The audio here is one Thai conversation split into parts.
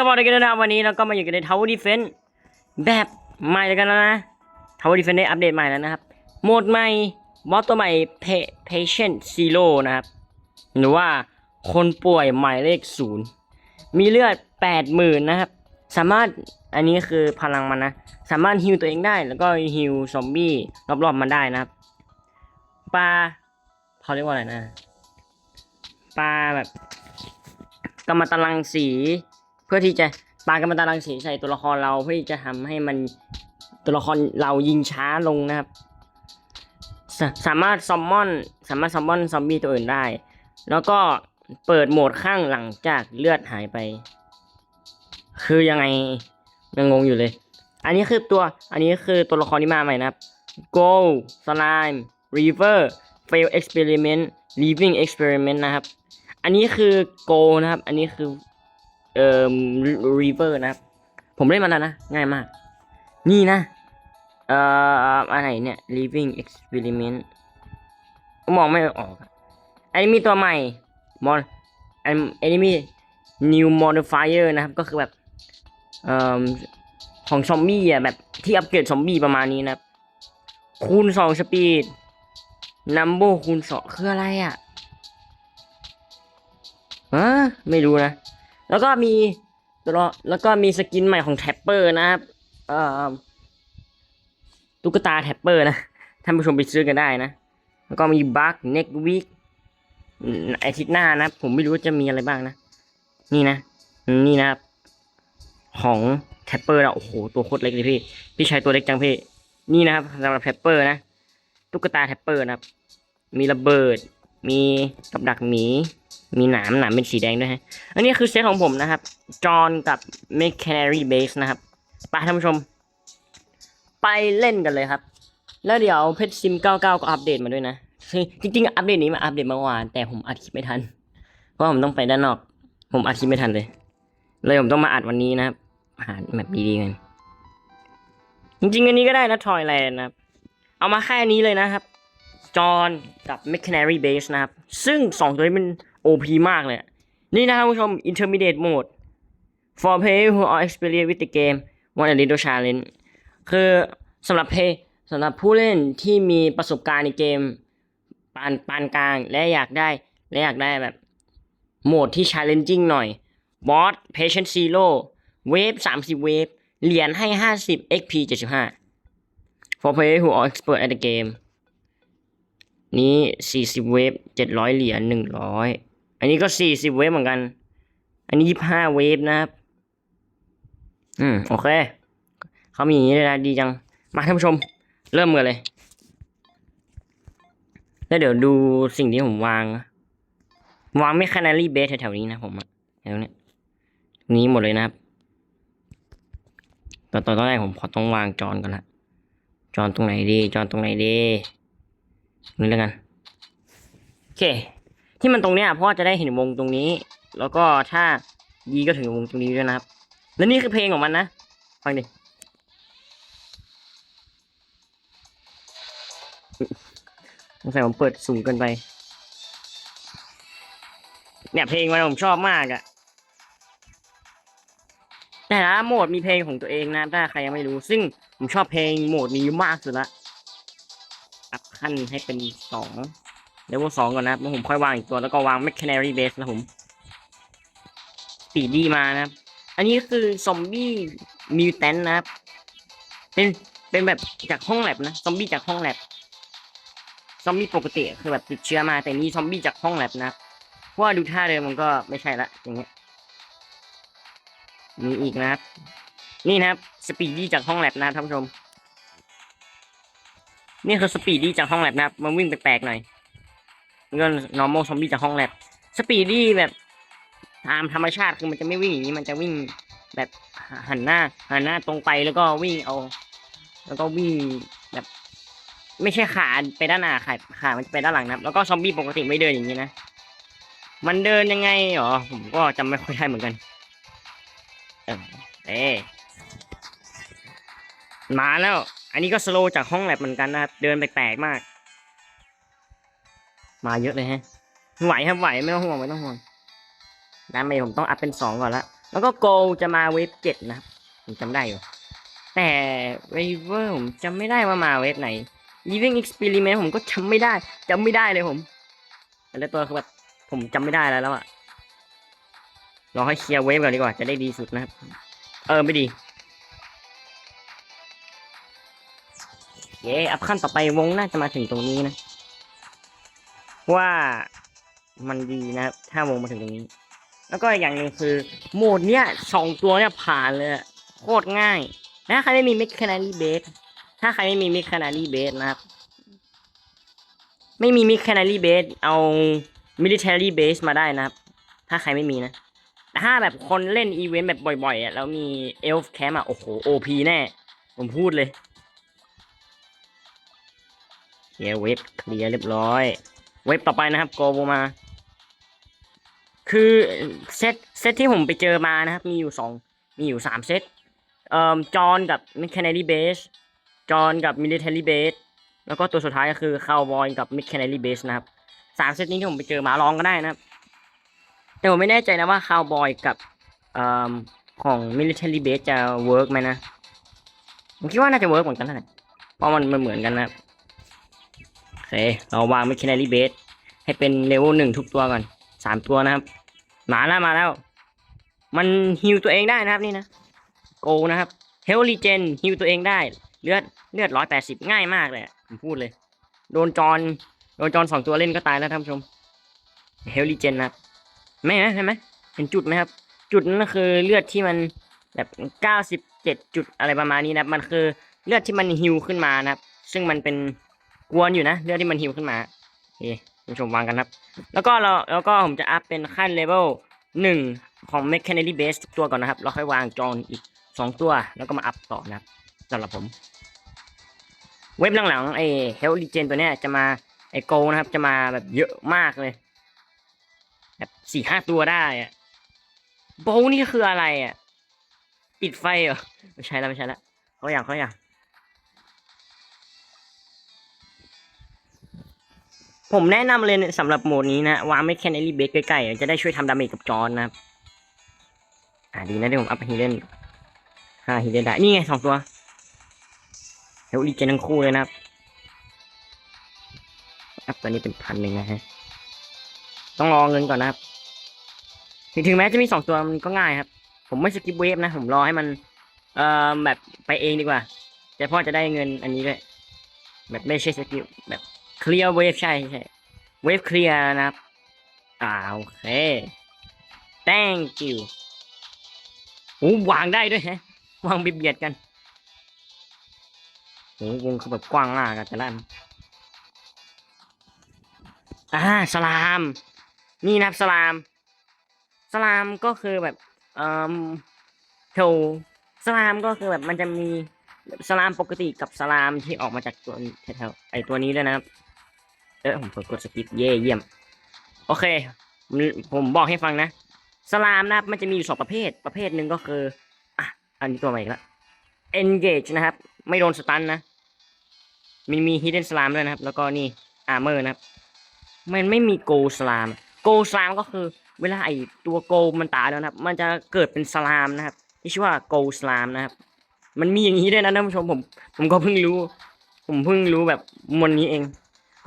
สวัสดีกันนะวันนี้เราก็มาอยู่กันใน Tower Defense แบบใหม่แล้วกันแล้วนะ Tower Defense ได้อัปเดตใหม่แล้วนะครับ โหมดใหม่บอสตัวใหม่ Pa- Patient Zero นะครับ หรือว่าคนป่วยหมายเลขศูนย์มีเลือด80,000นนะครับ สามารถอันนี้คือพลังมันนะ สามารถฮิวตัวเองได้แล้วก็ฮิวซอมบี้รอบๆมันได้นะครับปลาเขาเรียกว่าอะไรนะปลาแบบกำมะตรังสี เพื่อที่จะปากำมะตรังสีใส่ตัวละครเราเพื่อที่จะทำให้มันตัวละครเรายิงช้าลงนะครับสาสามารถซัมมอน สามารถซัมมอนซอมบี้ตัวอื่นได้ แล้วก็เปิดโหมดข้างหลังจากเลือดหายไป คือยังไงยังงงอยู่เลย อันนี้คือตัว อันนี้คือตัวละครที่มาใหม่นะครับ Go Slime River Fail Experiment Living Experiment นะครับ อันนี้คือ Go นะครับ อันนี้คือ เอ่อ River นะครับ ผมเล่นมาแล้วนะ ง่ายมาก นี่นะ เอ่ออะไรเนี่ย Living Experiment มองไม่ออกอะอันนี้มีตัวใหม่มอนอันอันนี้มี New Modifier นะครับ ก็คือแบบ เอ่อ ของซอมบี้อะ แบบที่อัปเกรดซอมบี้ประมาณนี้นะครับ คูณสองสปีดนัมโบคูณสองคืออะไรอะฮะไม่รู้นะ แล้วก็มีตัวแล้วก็มีสกินใหม่ของแท็ปเปอร์นะครับตุ๊กตาแท็ปเปอร์นะท่านผู้ชมไปซื้อกันได้นะ แล้วก็มีบัคเน็กวีคอาทิตย์หน้านะ ผมไม่รู้ว่าจะมีอะไรบ้างนะ นี่นะ นี่นะครับ ของแท็ปเปอร์เราโอ้โห ตัวโคตรเล็กเลยพี่ พี่ชายตัวเล็กจังพี่ นี่นะครับสำหรับแท็ปเปอร์นะ ตุ๊กตาแท็ปเปอร์นะครับ มีระเบิด มีกับดักหมี มีหนามหนามเป็นสีแดงด้วยฮะ อันนี้คือเซตของผมนะครับ จอห์นกับเมคแคนารีเบสนะครับไปท่านผู้ชม ไปเล่นกันเลยครับ แล้วเดี๋ยวเพชรซิม 99 ก็อัปเดตมาด้วยนะคือจริงๆ อัปเดตนี้มาอัปเดตเมื่อวาน แต่ผมอัดคลิปไม่ทัน เพราะผมต้องไปด้านนอก ผมอัดคลิปไม่ทันเลย เลยผมต้องมาอัดวันนี้นะครับ หาแบบดีๆกัน จริงๆ อันนี้ก็ได้นะทอยแลนด์นะครับ เอามาแค่นี้เลยนะครับ จอห์นกับ m c c a n a r y Base นะครับ ซึ่งสองตัวนี้มัน OP มากเลยนี่นะครับผู้ชม Intermediate Mode for players who are experienced with the game want a little challenge คือสำหรับเพย์สำหรับผู้เล่นที่มีประสบการณ์ในเกมปานปานกลางและอยากได้และอยากได้แบบโหมดที่ challenging หน่อย บอส patient zero เวฟ30 เวฟเหรียญให้ 50 XP 75 for players who are expert at the game นี้ 40 เวฟ700 เหรียญ100 อันนี้ก็40เวฟเหมือนกัน อันนี้25เวฟนะครับ อืม โอเค เขามีอย่างนี้เลยนะ ดีจัง มาท่านผู้ชม เริ่มกันเลย แล้วเดี๋ยวดูสิ่งที่ผมวางนะวางไม่คานารีเบสแถวๆนี้นะผมอะแถวเนี้ยนี้หมดเลยนะครับตอนตอนแรกผมขอต้องวางจอนก่อนละจอนตรงไหนดี จอนตรงไหนดี นี่แล้วกัน โอเค ที่มันตรงเนี้ยเพราะว่าจะได้เห็นวงตรงนี้ แล้วก็ถ้ายีก็ถึงวงตรงนี้ด้วยนะครับ และนี่คือเพลงของมันนะ ฟังดิสงสัยผมเปิดสูงเกินไป เนี่ยเพลงมันผมชอบมากอะแต่ละโหมดมีเพลงของตัวเองนะถ้าใครยังไม่รู้ ซึ่งผมชอบเพลงโหมดนี้มากสุดละอัพขั้นให้เป็นสอง เลเวลสองก่อนนะครับแล้วผมค่อยวางอีกตัวแล้วก็วาง m c c a n a r y Base นะผมปีดีมานะครับ อันนี้คือซอมบี้มิวแทนนะครับ เป็นเป็นแบบจากห้องแลบนะซอมบี้จากห้องแลบซอมบี้ปกติคือแบบติดเชื้อมาแต่นี่ซอมบี้จากห้องแลบนะครับเพราะว่าดูท่าเดิมมันก็ไม่ใช่ละอย่างเงี้ยมีอีกนะครับ นี่นะครับสปีดดี้จากห้องแลบนะท่านผู้ชม นี่คือสปีดดี้จากห้องแลบนะครับมันวิ่งแปลกๆหน่อย นี่ก็ normal ซอมบี้จากห้องแลบสปีดดี้แบบตามธรรมชาติคือมันจะไม่วิ่งอย่างนี้มันจะวิ่งแบบหันหน้าหันหน้าตรงไปแล้วก็วิ่งเอา แล้วก็วิ่งแบบ ไม่ใช่ขาไปด้านหน้าขาขามันจะไปด้านหลังนะแล้วก็ซอมบี้ปกติไม่เดินอย่างนี้นะมันเดินยังไงหรอผมก็จำไม่ค่อยได้เหมือนกันเออมาแล้ว อันนี้ก็สโลจากห้องแลบเหมือนกันนะครับ เดินแปลกๆมาก มาเยอะเลยฮะไหวครับไหวไม่ต้องห่วงไม่ต้องห่วงดาเมจผมต้องอัพเป็นสองก่อนละแล้วก็โกจะมาเวฟเจ็ดนะครับผมจำได้อยู่ แต่เวเวอร์ผมจำไม่ได้ว่ามาเวฟไหน Living Experiment ผมก็จำไม่ได้จำไม่ได้เลยผมแต่ละตัวคือแบบผมจำไม่ได้แล้วแล้วอะรองให้เคลียร์เวฟก่อนดีกว่าจะได้ดีสุดนะครับ เออไม่ดีเย้อัพขั้นต่อไปวงน่าจะมาถึงตรงนี้นะ ว่ามันดีนะครับถ้าวงมาถึงตรงนี้ แล้วก็อีกอย่างหนึ่งคือโหมดเนี้ยสองตัวเนี่ยผ่านเลยโคตรง่ายถ้าใครไม่มีมิ c แคนารีเบสถ้าใครไม่มีมิ c แคนารีเบสนะครับ ไม่มีมิ c แคนารีเบสเอามิลิเ a อรี่เบสมาได้นะครับ ถ้าใครไม่มีนะแต่ถ้าแบบคนเล่นอีเวนต์แบบบ่อยๆอะแล้วมีเอลฟ์แคมอะโอ้โหโอพีแน่ ผมพูดเลยเคลียเว็บเคลียร์เรียบร้อย เว็บต่อไปนะครับโกโบมา คือเซตเซตที่ผมไปเจอมานะครับ มีอยู่สองมีอยู่สามเซตเอ่อจอห์นกับมิ c แคนารีเบสจอห์นกับมิลิเ a อรี่เบสแล้วก็ตัวสุดท้ายก็คือคาวบอยกับมิ c แคนารีเบสนะครับสามเซตนี้ที่ผมไปเจอมาลองก็ได้นะครับ แต่ผมไม่แน่ใจนะว่าคาวบอยกับเอ่อของ military base จะเวิร์กไหมนะผมคิดว่าน่าจะเวิร์กเหมือนกันนั่นแหละเพราะมันมันเหมือนกันนะครับ เค เราวาง military base ให้เป็นเลเวลหนึ่งทุกตัวก่อนสามตัวนะครับ มาแล้วมาแล้ว มันฮิวตัวเองได้นะครับนี่นะ โกนะครับเฮล r ีเจนฮิวตัวเองได้เลือดเลือดร้อยแปดสิบง่ายมากเลยอะผมพูดเลย โดนจอนโดนจอนสองตัวเล่นก็ตายแล้วท่านผู้ชมเฮล r ีเจนนะครับไม่ไหมเห็นไหมเห็นจุดไหมครับ จุดนั้นก็คือเลือดที่มันแบบเก้าสิบเจ็ดจุดอะไรประมาณนี้นะมันคือเลือดที่มันฮิวขึ้นมานะครับ ซึ่งมันเป็น กวนอยู่นะเลือดที่มันฮิวขึ้นมาโอเคคุณผู้ชมวางกันครับ แล้วก็เราแล้วก็ผมจะอัพเป็นขั้นเลเวลหนึ่งของ Mechanary Base ทุกตัวก่อนนะครับแล้วค่อยวางจอนอีกสองตัวแล้วก็มาอัพต่อนะครับสำหรับผม เว็บหลังๆไอ้ Health Regen ตัวเนี้ยจะมาไอ้โกนะครับ จะมาแบบเยอะมากเลยแบบสี่ห้าตัวได้อะโบนี่คืออะไรอะ ปิดไฟเหรอไม่ใช่แล้วไม่ใช่แล้วเขาอย่างเขาอย่าง ผมแนะนำเลยสำหรับโหมดนี้นะ วางไม่แค่ในรีเบสใกล้ๆ จะได้ช่วยทำดาเมจกับจอนนะครับ อ่าดีนะที่ผมอัพฮีเลนห้าฮีเลนได้ นี่ไงสองตัวเฮลรีเจนทั้งคู่เลยนะครับ อัพตัวนี้เป็นพันหนึ่งนะฮะ ต้องรอเงินก่อนนะครับถึงถึงแม้จะมีสองตัวมันก็ง่ายครับ ผมไม่สกิปเวฟนะ ผมรอให้มัน เอ่อแบบไปเองดีกว่า แต่พ่อจะได้เงินอันนี้ด้วย แบบไม่ใช่สกิปแบบ เคลียร์เวฟใช่ใช่เวฟเคลียร์นะครับ อ่าโอเค thank you โอ้วางได้ด้วยฮะ วางเบียดกันโอ้วงคือแบบกว้างมากอะแต่ละอันอ่าสลาม นี่นะครับสลาม สลามก็คือแบบเอ่อโถสลามก็คือแบบมันจะมีสลามปกติกับสลามที่ออกมาจากตัวแถวไอตัวนี้ด้วยนะครับ ออผมกดสกิปเย่เยี่ยม โอเค ผมบอกให้ฟังนะ สลามนะครับ มันจะมีอยู่สองประเภท ประเภทหนึ่งก็คืออะอันนี้ตัวใหม่อีกล้ว engage นะครับ ไม่โดนสตันนะมันมี hidden slam ด้วยนะครับ แล้วก็นี่ armor นะครับ มันไม่มี go slam go slam ก็คือ เวลาไอตัว go มันตายแล้วนะครับ มันจะเกิดเป็นสลามนะครับ ที่ชื่อว่า go slam นะครับ มันมีอย่างนี้ด้วยนะท่านผู้ชมผม ผมก็เพิ่งรู้ ผมเพิ่งรู้แบบมันนี้เอง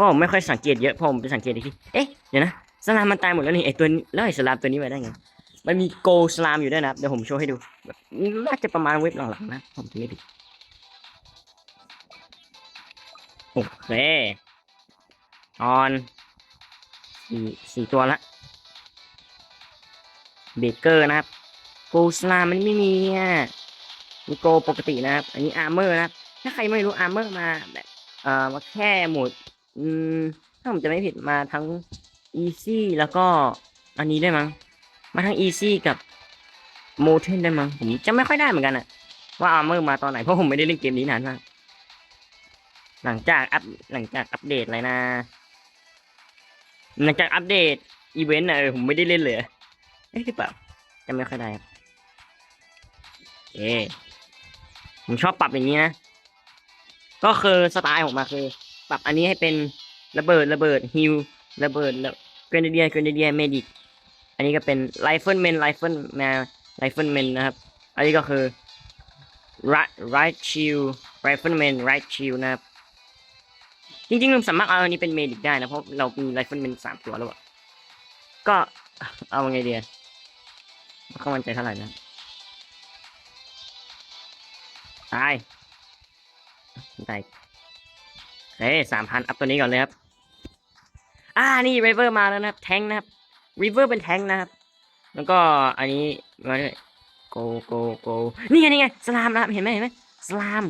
พราะผมไม่ค่อยสังเกตเยอะพอผมไปสังเกตอีกทีเอ๊ะเดี๋ยวนะสลามมันตายหมดแล้วนี่ไอตัวนี้แล้วไอสลามตัวนี้ไปได้ไงมันมีโกสลามอยู่ด้วยนะเดี๋ยวผมโชว์ให้ดูน่าจะประมาณเว็บหลังๆนะผมจะไม่ผิดโอเคออนสี่สี่ตัวละเบเกอร์นะครับโกสลามมันไม่มีอะมีโกปกตินะครับ อันนี้อาร์เมอร์นะครับถ้าใครไม่รู้อาร์เมอร์มาแบบเอ่อมาแค่หมด อืมถ้าผมจะไม่ผิดมาทั้ง easy แล้วก็อันนี้ได้วยมั้ง มาทั้ง easy กับ m o t e n ได้มั้ง ผมจะไม่ค่อยได้เหมือนกันอะว่าอาร์เมอร์มาตอนไหน เพราะผมไม่ได้เล่นเกมนี้นานมาก หลังจากอัพหลังจากอัปเดตอะไรนะ หลังจากอัปเดตอีเวนต์อะเออผมไม่ได้เล่นเลยเอ๊ะหรือเปล่าจะไม่ค่อยได้ครับเอผมชอบปรับอย่างนี้นะ ก็คือสไตล์ผมมาคือ ปรับอันนี้ให้เป็นระเบิดระเบิดฮิลระเบิดแล้วเกรนเดียเกรนเดียเมดิกอันนี้ก็เป็นไรเฟิลแมนไรเฟิลแมนไรเฟิลแมนนะครับ อันนี้ก็คือไรท์ชิลไรเฟิลแมนไรท์ชิลนะครับ จริงๆเราสามารถเอาอันนี้เป็นเมดิกได้นะ เพราะเรามีไรเฟิลแมนสามตัวแล้วอะก็เอาไงดีอะไม่เข้ามันใจเท่าไหร่นะตายตาย เฮ้ยสามพันอัพตัวนี้ก่อนเลยครับ อ่า นี่ริเวอร์มาแล้วนะครับ แทงนะครับริเวอร์เป็นแทงนะครับ แล้วก็อันนี้มาด้วยโกโกโกนี่ไงนี่ไง สลามนะครับ เห็นไหมเห็นไหมสลาม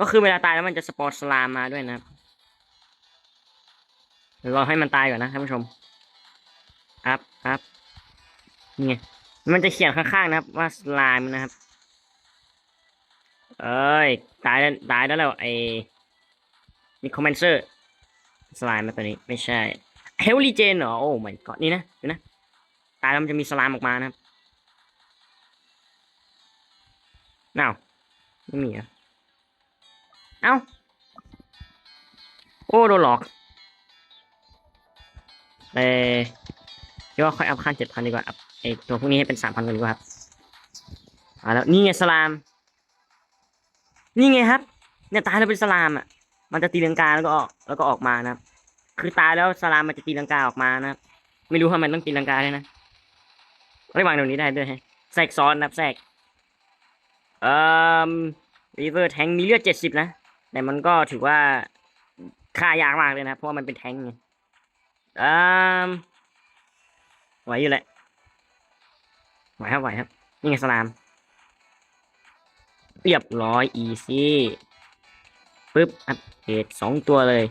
ก็คือเวลาตายแล้วมันจะสปอร์ตสลามมาด้วยนะครับเดี๋ยวรอให้มันตายก่อนนะท่านผู้ชมอัพอัพนี่ไง มันจะเขียนข้างๆนะครับ ว่าสลามนะครับ เอ้ย ตายแล้วตายแล้วแล้วไอ นี่คอมเมนเซอร์สไลม์มาตัวนี้ไม่ใช่เฮลลีเจนเหรอโอ้ไม่ก็นี่นะดูนะตายแล้วมันจะมีสไลม์ออกมานะครับเอาไม่มีอะเอ้าโอ้โดนหลอกเอ้คิดว่าค่อยอัพขั้นเจ็ดพันดีกว่าอัพไอตัวพวกนี้ให้เป็นสามพันกันดีกว่าครับอ่าแล้วนี่ไงสลาม นี่ไงครับ เนี่ยตายแล้วเป็นสลามอะ มันจะตีลังกาแล้วก็ออกแล้วก็ออกมานะครับ คือตายแล้วสลามมันจะตีลังกาออกมานะครับ ไม่รู้ทำไมต้องตีลังกาเลยนะไม่วางตรงนี้ได้ด้วยฮะแทรกซ้อนนะครับแทรกเอ่อรีเวอร์แทงมีเลือดเจ็ดสิบนะ แต่มันก็ถือว่าฆ่ายากมากเลยนะเพราะว่ามันเป็นแทงไงอ่าไหวอยู่แหละไหวครับไหวครับ นี่ไงสลาม เรียบร้อยอีซี่ ปึ๊บอัปเกรดสองตัวเลย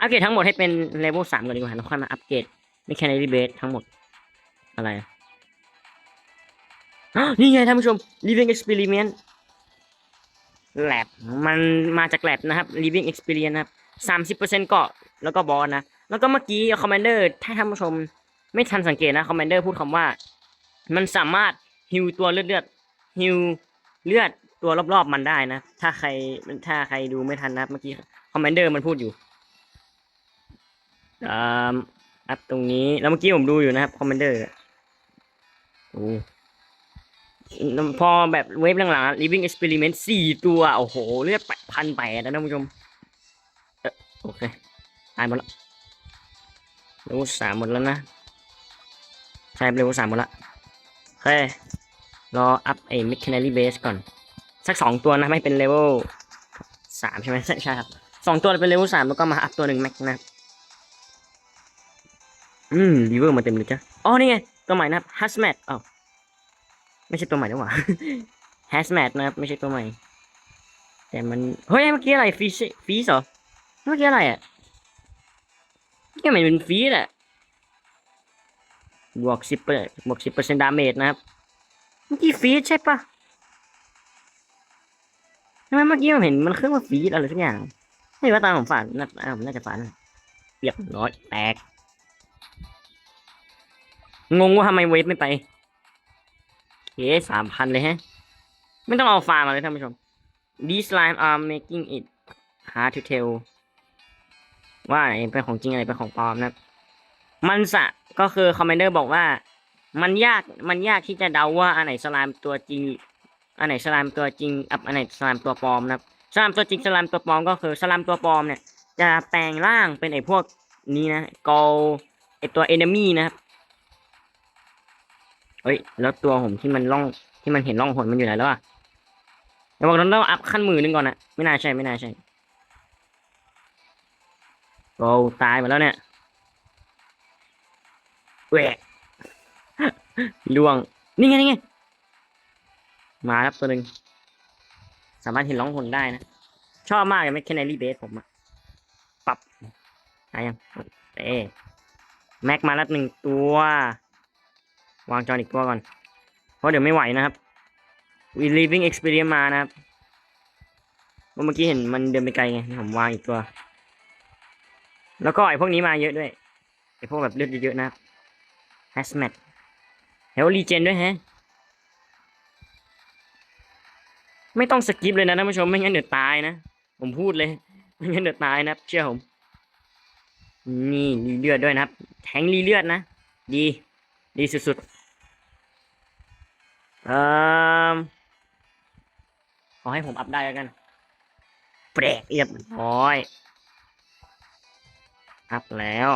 อัปเกรดทั้งหมดให้เป็นเลเวลสามก่อนดีกว่าแล้วค่อยมาอัปเกรดไม่แค่ในรีเบสทั้งหมดอะไรนี่ไงท่านผู้ชม living experiment lab มันมาจาก lab นะครับ living experience นะครับสามสิบเปอร์เซ็นต์เกาะแล้วก็บอสนะ แล้วก็เมื่อกี้คอมมานเดอร์ถ้าท่านผู้ชมไม่ทันสังเกตนะคอมมานเดอร์พูดคำว่า มันสามารถฮิวตัวเลือดเลือดฮิวเลือด ตัวรอบๆมันได้นะ ถ้าใครถ้าใครดูไม่ทันนะเมื่อกี้คอมเมนเดอร์มันพูดอยู่อ่าอัพตรงนี้แล้วเมื่อกี้ผมดูอยู่นะครับคอมเมนเดอร์โอ้พอแบบเวฟหลังๆ living experiment สี่ตัว โอ้โห เลือดพันแปดนะท่านผู้ชมเอ่อโอเคตายหมดแล้วเลเวลสามหมดแล้วนะใช่เลเวลสามหมดละโอเครออัพไอ้ Mechanary Base ก่อน สักสองตัวนะไม่เป็นเลเวลสามใช่ไหมใช่ใช่ครับสองตัวเป็นเลเวลสามแล้วก็มาอัพตัวหนึ่งแม็กนะครับอืมรีเวอร์มาเต็มเลยจ้ะอ๋อนี่ไงตัวใหม่นะครับ Hazmat อ๋อไม่ใช่ตัวใหม่ดีกว่า Hazmat นะครับไม่ใช่ตัวใหม่ แต่มันเฮ้ยเมื่อกี้อะไรฟีชฟีชเหรอเมื่อกี้อะไรอะเมื่อกี้มันเป็นฟีชอะบวกสิบเปอร์บวกสิบเปอร์เซ็นต์ดาเมจนะครับเมื่อกี้ฟีดใช่ปะ ทำไมเมื่อกี้ผมเห็นมันขึ้นว่าฟีดอะไรสักอย่างไม่ว่าตามผมฝันน่าผมน่าจะฝันเรียบร้อยแตก งงว่าทำไมเวฟไม่ไปเคสามพันเลยฮะ ไม่ต้องเอาฟาร์มมาเลยท่านผู้ชม These slime are making it hard to tell ว่าไหนเป็นของจริงอะไรเป็นของปลอมนะ มันสะก็คือคอมเมนเดอร์บอกว่า มันยากมันยากที่จะเดาว่าอันไหนสลามตัวจริง อันไหนสลามตัวจริงอับอันไหนสลามตัวปลอมนะครับสลามตัวจริงสลามตัวปลอมก็คือสลามตัวปลอมเนี่ย จะแปลงร่างเป็นไอ้พวกนี้นะกอลไอ้ตัวเอนมี่นะครับเฮ้ยแล้วตัวผมที่มันล่องที่มันเห็นล่องหนมันอยู่ไหนแล้วอะเดี๋ยวบอกเราต้องอัพขั้นมือหนึงก่อนนะไม่น่าใช่ไม่น่าใช่โอ้ตายหมดแล้วเนี่ยแหวกล่วงนี่ไงนี่ไง มาแล้วตัวหนึ่งสามารถเห็นร้องหนได้นะ ชอบมากเลยแมคแคนารีเบสผมอะปรับหายังเอ๊แม็กมาแล้วหนึ่งตัว วางจอนอีกตัวก่อน เพราะเดี๋ยวไม่ไหวนะครับ We living experience มานะครับเพราเมื่อกี้เห็นมันเดินไปไกลไงผมวางอีกตัว แล้วก็ไอ้พวกนี้มาเยอะด้วยไอ้พวกแบบเลือดเยอะๆนะแฮสแมทเฮลรีเจนด้วยแฮะ ไม่ต้องสกิปเลยนะท่านผู้ชมไม่งั้นเดี๋ยตายนะ ผมพูดเลย ไม่งั้นเดี๋ยตายนะครับ เชื่อผม นี่รีเลือดด้วยนะครับ แทงรีเลือดนะ ดี ดีสุดเอ่อขอให้ผมอัพได้แล้วกันเปรกเรียบร้อยอัพแล้ว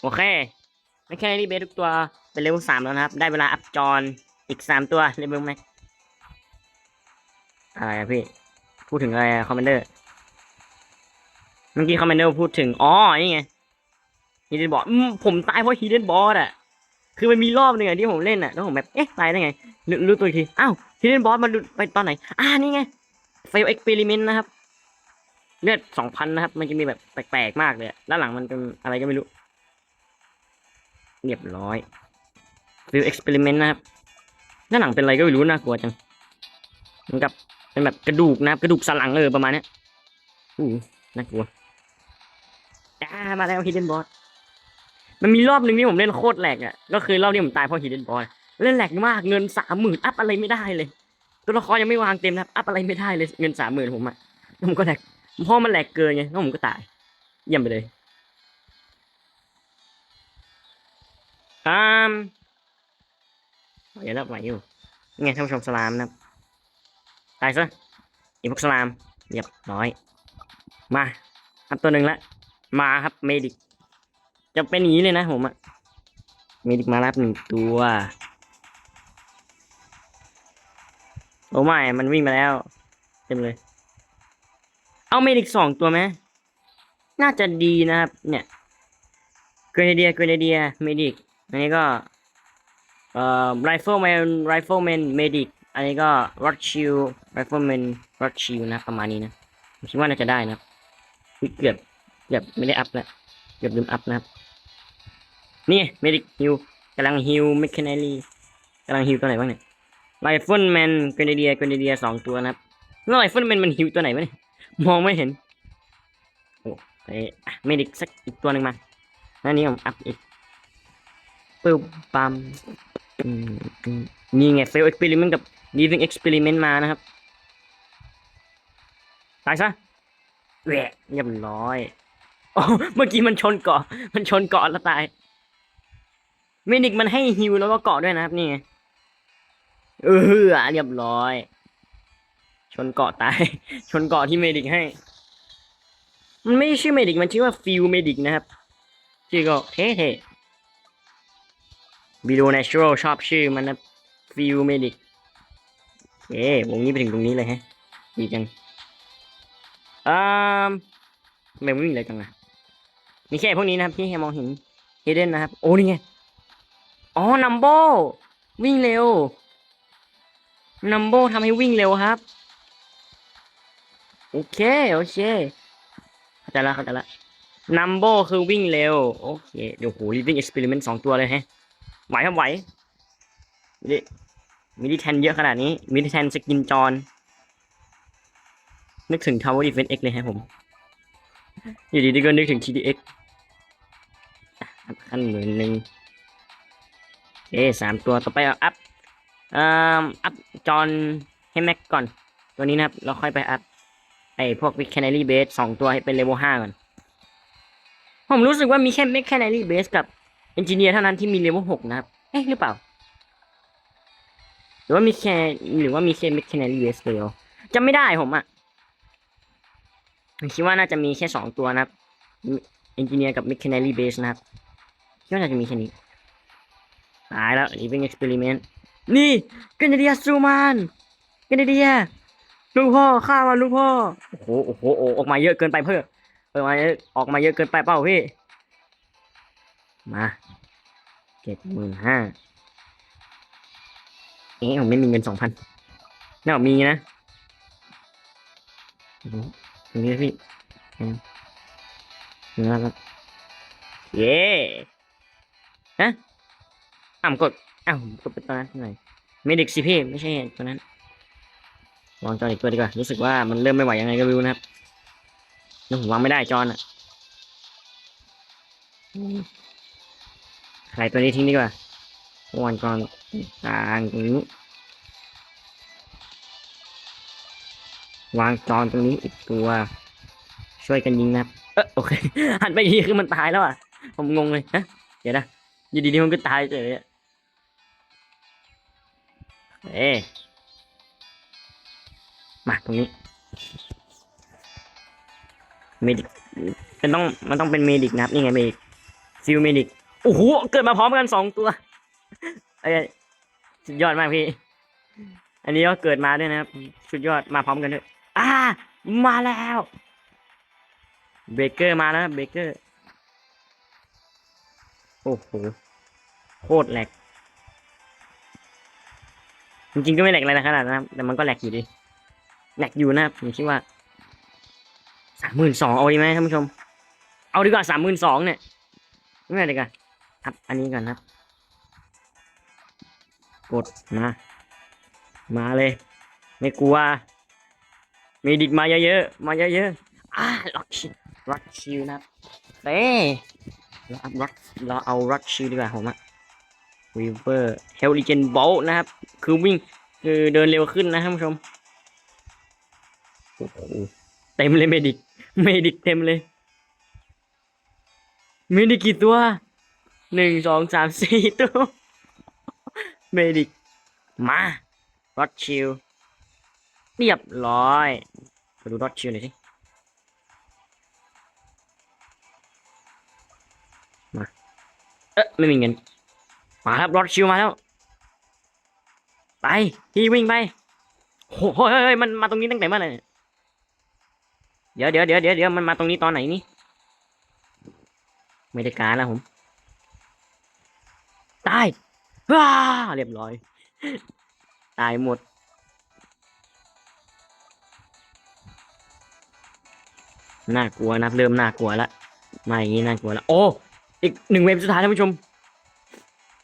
โอเคไม่แค่นี้เบสทุกตัวเป็นเลเวลสามแล้วนะครับ ได้เวลาอัพจอนอีกสามตัวเลเวลไหม อะไรอะพี่ พูดถึงอะไรคอมมานเดอร์ เมื่อกี้คอมมานเดอร์พูดถึง อ๋อ นี่ไงฮีเดนบอสผมตายเพราะฮีเดนบอสอะคือมันมีรอบหนึ่งอะที่ผมเล่นอะแล้วผมแบบ เอ๊ะ ตายได้ไง รู้รู้ตัวอีกที อ้าวฮีเดนบอสมันไปตอนไหน อ่า นี่ไงเฟลเอ็กซ์เพร์เมนต์นะครับ เลือดสองพันนะครับ มันจะมีแบบแปลกๆมากเลยอะด้านหลังมันเป็นอะไรก็ไม่รู้ เรียบร้อยฟิลเอ็กซ์เพร์เมนต์นะครับ ด้านหลังเป็นอะไรก็ไม่รู้น่ากลัวจังเหมือนกับ เป็นแบบกระดูกนะครับกระดูกสันหลังเออประมาณเนี้ยอู้หูน่ากลัวจ้ามาแล้วฮิดเดนบอสมันมีรอบหนึ่งที่ผมเล่นโคตรแหลกอะก็คือรอบที่ผมตายเพราะฮิดเดนบอสเล่นแหลกมากเงินสามหมื่นอัพอะไรไม่ได้เลย ตัวละครยังไม่วางเต็มนะครับอัพอะไรไม่ได้เลยเงินสามหมื่นผมอะแล้วผมก็แหลกเพราะมันแหลกเกินไงแล้วผมก็ตายเยี่ยมไปเลยอืมเดี๋ยวรับไหวอยู่นี่ไงท่านผู้ชมสลามนะครับ ตายซะอีพวกสลามเรียบร้อย มาอัพตัวหนึ่งละ มาครับเมดิก จะเป็นอย่างนี้เลยนะผมอะเมดิกมารับหนึ่งตัวโอ้ไม่มันวิ่งมาแล้ว เต็มเลย เอาเมดิกสองตัวไหมน่าจะดีนะครับ เนี่ยเกรเดียเกรเดียเมดิกอันนี้ก็เอ่อไรเฟิลแมนไรเฟิลแมนเมดิก อันนี้ก็รัชชิลไรเฟิลแมนรัชชิลนะประมาณนี้นะผมคิดว่าน่าจะได้นะครับอุ๊ยเกือบเกือบไม่ได้อัพแล้วเกือบลืมอัพนะครับนี่เมดิกฮิวกำลังฮิวเมคแคนาลีกำลังฮิวตัวไหนบ้างเนี่ยไรเฟิลแมนเกรเดียเกรเดียสองตัวนะครับแล้วไรเฟิลแมนมันฮิวตัวไหนวะเนี่ยมองไม่เห็นโอ้ไปอะเมดิกสักอีกตัวหนึ่งมาแล้วนี้ผมอัพอีกปึ๊บปั๊ม นี่ไงเฟลเอ็กซ์เพร์เมนต์กับ living experiment มานะครับ ตายซะแหวะเรียบร้อยโอ้เมื่อกี้มันชนเกาะ มันชนเกาะแล้วตายเมดิกมันให้ฮิวแล้วก็เกาะด้วยนะครับนี่ไงเออเรียบร้อย ชนเกาะตาย ชนเกาะที่เมดิกให้ มันไม่ใช่ชื่อเมดิกมันชื่อว่าฟิลเมดิกนะครับชื่อก็เท่ๆ บิโด n น t u r a l ชอบชื่อมันนะฟิลเมดิกเอ๊วงนี้ไปถึงตรงนี้เลยฮะ ดีจังอืมไมมันวิ่งเร็วจังอะมีแค่พวกนี้นะครับที่ให้มองเห็นเฮเดนนะครับ โอ้นี่ไง อ๋อ นัมโบ วิ่งเร็ว นัมโบทำให้วิ่งเร็วครับ โอเค โอเคเข้าใจละเข้าใจละนัมโบคือวิ่งเร็ว โอเค เดี๋ยวโหวิ่งเอ็กซ์เพร์เมนต์สองตัวเลยฮะ ไหวครับไหวมิดิมิดิแทนเยอะขนาดนี้ มิดิแทนสกินจอนนึกถึง Tower Defense X เลยฮะผม อยู่ดีๆก็นึกถึง TDX อะอัพขั้นหมื่นหนึ่งเอ๊สามตัวต่อไปเอาอัพอ่าอัพจอนให้แม็กก่อน ตัวนี้นะครับแล้วค่อยไปอัพไอ้พวกวิคแคนารีเบสสองตัวให้เป็นเลเวลห้าก่อน ผมรู้สึกว่ามีแค่เมคแคนารีเบสกับ อนจิเนียร์เท่านั้นที่มีเลเวลหกนะครับ เอ๊ะหรือเปล่า หรือว่ามีแค่หรือว่ามีแค่เมคแคนารีเบสเดียวจำไม่ได้ผมอะผมคิดว่าน่าจะมีแค่สองตัวนะครับเอนจิเนียร์กับเมคแคนารีเบสนะครับคิดว่าน่าจะมีแค่นี้ตายแล้ว living experiment นี่กันเดียซูมานกันเดียลูกพ่อฆ่ามันลูกพ่อ โอ้โหโอ้โหโอ้ออกมาเยอะเกินไปเพื่อเออมาเยอะออกมาเยอะเกินไปเปล่าพี่ มาเจ็ดหมื่นห้าเอ๊ะผมไม่มีเงินสองพันน่ามีนะตรงนี้พี่อืมเนื้อแล้วเย้ฮะอ่ำกดอ้าวกดไปตอนนั้นหน่อยไม่เด็กสิพี่ไม่ใช่ตัวนั้นวางจอนอีกตัวดีกว่ารู้สึกว่ามันเริ่มไม่ไหวยังไงก็ไม่รู้นะครับแล้วผมวางไม่ได้จอนอะ อืมขายตัวนี้ทิ้งดีกว่าวางจอนกลางตรงนี้ วางจอนตรงนี้อีกตัว ช่วยกันยิงนะเออโอเคหันไปอีกทีคือมันตายแล้วอะ ผมงงเลยฮะเดี๋ยวนะอยู่ดีๆมันก็ตายเฉยเลยเอเอ๊มาตรงนี้เมดิกเป็นต้องมันต้องเป็นเมดิกนะครับนี่ไงเมดิกฟิลเมดิก โอ้โห เกิดมาพร้อมกันสองตัวไอ้ยสุดยอดมากพี่ อันนี้ก็เกิดมาด้วยนะครับ สุดยอดมาพร้อมกันด้วย อ่า มาแล้ว เบเกอร์มาแล้วนะเบเกอร์ โอ้โห โคตรแหลก จริงๆก็ไม่แหลกอะไรนะขนาดนั้นนะครับ แต่มันก็แหลกอยู่ดี แหลกอยู่นะครับผมคิดว่าสามหมื่นสองเอาดีไหมท่านผู้ชม เอาดีกว่าสามหมื่นสองเนี่ยไม่เป็นไรดีกว่า อัพอันนี้ก่อนนะครับ กดมา มาเลย ไม่กลัว มีดิกมาเยอะๆ มาเยอะๆ อ่าล็อกชิลล็อกชิลนะครับเต้เราอัพล็อกเราเอาล็อกชิลดีกว่าผมอะวีเวอร์เฮลิเจนบอลนะครับ คือวิ่งคือเดินเร็วขึ้นนะท่านผู้ชมเต็มเลยเมดิก เมดิกเต็มเลย เมดิกกี่ตัว หนึ่งสองสามสี่ตัวเมดิกมาร็อตชิลเรียบร้อยไปดูร็อตชิลหน่อยสิมาเอ๊ะไม่มีเงินมาครับร็อตชิลมาแล้ว ไปพี่วิ่งไปโอ้ยเฮ้ยมันมาตรงนี้ตั้งแต่เมื่อไหร่เดี๋ยวเดี๋ยวเดี๋ยวเดี๋ยวเดี๋ยวมันมาตรงนี้ตอนไหนนี่ไม่ได้การแล้วผม ตายว้าเรียบร้อย ตายหมด น่ากลัวนะเริ่มน่ากลัวละมาอย่างนี้น่ากลัวละโอ้อีกหนึ่งเว็บสุดท้ายท่านผู้ชม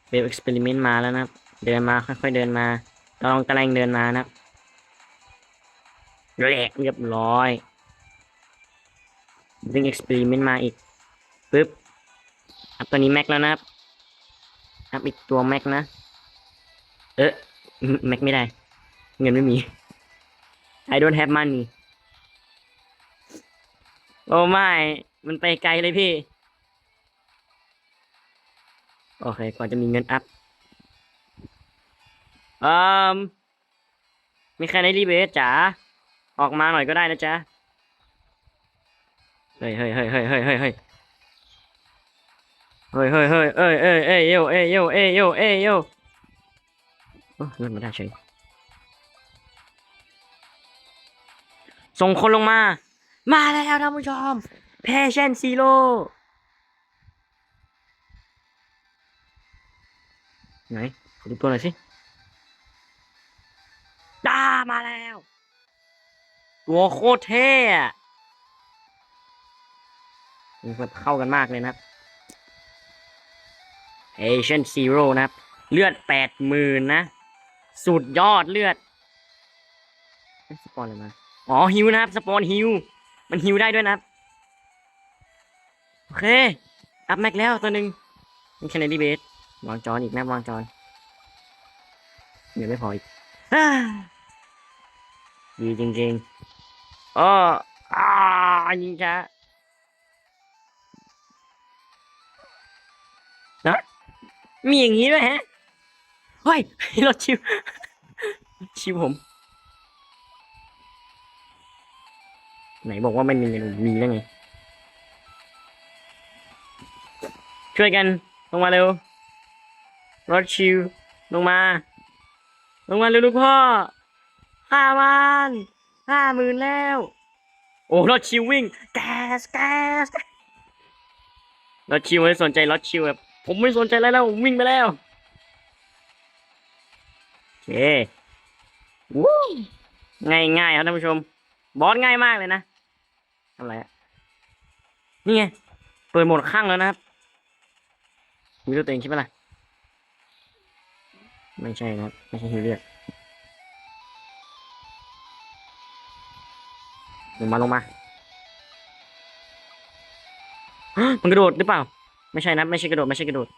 เว็บเอ็กซ์เพร์เมนต์มาแล้วนะครับเดินมาค่อยๆเดินมาลองตะแลงเดินมานะครับแหลกเรียบร้อยดึงเอ็กซ์เพร์เมนต์มาอีกปึ๊บอัพตัวนี้แม็กแล้วนะครับ อัพอีกตัวแม็กนะ เอ๊ะแม็กไม่ได้ เงินไม่มี I don't have money โอ้ไม่ มันไปไกลเลยพี่ โอเค ก่อนจะมีเงินอัพอืมมีใครในรีเบสจ๋า ออกมาหน่อยก็ได้นะจ๊ะ เฮ้ยเฮ้ยเฮ้ยเฮ้ยเฮ้ยเฮ้ย เฮ้ยเฮ้ยเฮ้ยเฮ้ยเอ้ยเอ้ยเอ้ยโยเอ้ยโยเอ้ยโยเอ้ยโยโอ้เลื่อนไม่ได้เฉยส่งคนลงมา มาแล้วท่านผู้ชมแพชชั่นซีโร่ไหนขอดูตัวหน่อยสิดามาแล้ว ตัวโคตรเท่มันเข้ากันมากเลยนะ ครับ Asian Zero นะครับ เลือดแปดหมื่นนะ สุดยอดเลือดเอ๊ะสปอนอะไรมา อ๋อฮิวนะครับ สปอนฮิว มันฮิวได้ด้วยนะครับ โอเค อัพแม็กแล้วตัวหนึ่งมีแคนาดีเบสวางจอนอีกนะวางจอนเดี๋ยวไม่พออีกอ่าดีจริงๆอ๋ออ่ายิงช้า มีอย่างนี้ด้วยฮะเฮ้ยรถชิวชิวผม ไหนบอกว่าไม่มีมีแล้วไง ช่วยกัน ลงมาเร็ว รถชิว ลงมา ลงมาเร็วลูกพ่อห้ามันห้าหมื่นแล้ว โอ้รถชิววิ่งแก๊สแก๊สรถชิวไม่สนใจรถชิวแบบ ผมไม่สนใจอะไรแล้วผมวิ่งไปแล้วโอเควู้ง่ายง่ายครับท่านผู้ชม บอสง่ายมากเลยนะทำอะไรอะนี่ไง เปิดหมดข้างแล้วนะครับมีตัวเองคิดปะล่ะไม่ใช่นะครับไม่ใช่ฮิวเลือดลงมาลงมา มันกระโดดหรือเปล่า ไม่ใช่นะไม่ใช่กระโดดไม่ใช่กระโดด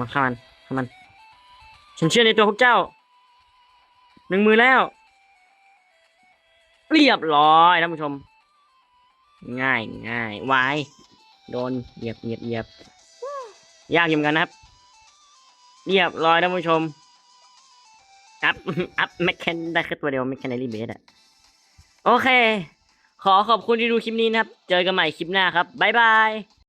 มาข้ามันข้ามัน ฉันเชื่อในตัวพวกเจ้า หนึ่งมือแล้ว เรียบร้อยท่านผู้ชม ง่ายง่ายวายโดนเหยียบเหยียบเหยียบยากอยู่เหมือนกันนะครับ เรียบร้อยท่านผู้ชม อัพ อัพแมคแคนได้แค่ตัวเดียวแมคแคนนารีเบสอะโอเค ขอขอบคุณที่ดูคลิปนี้นะครับ เจอกันใหม่คลิปหน้าครับ บ๊ายบาย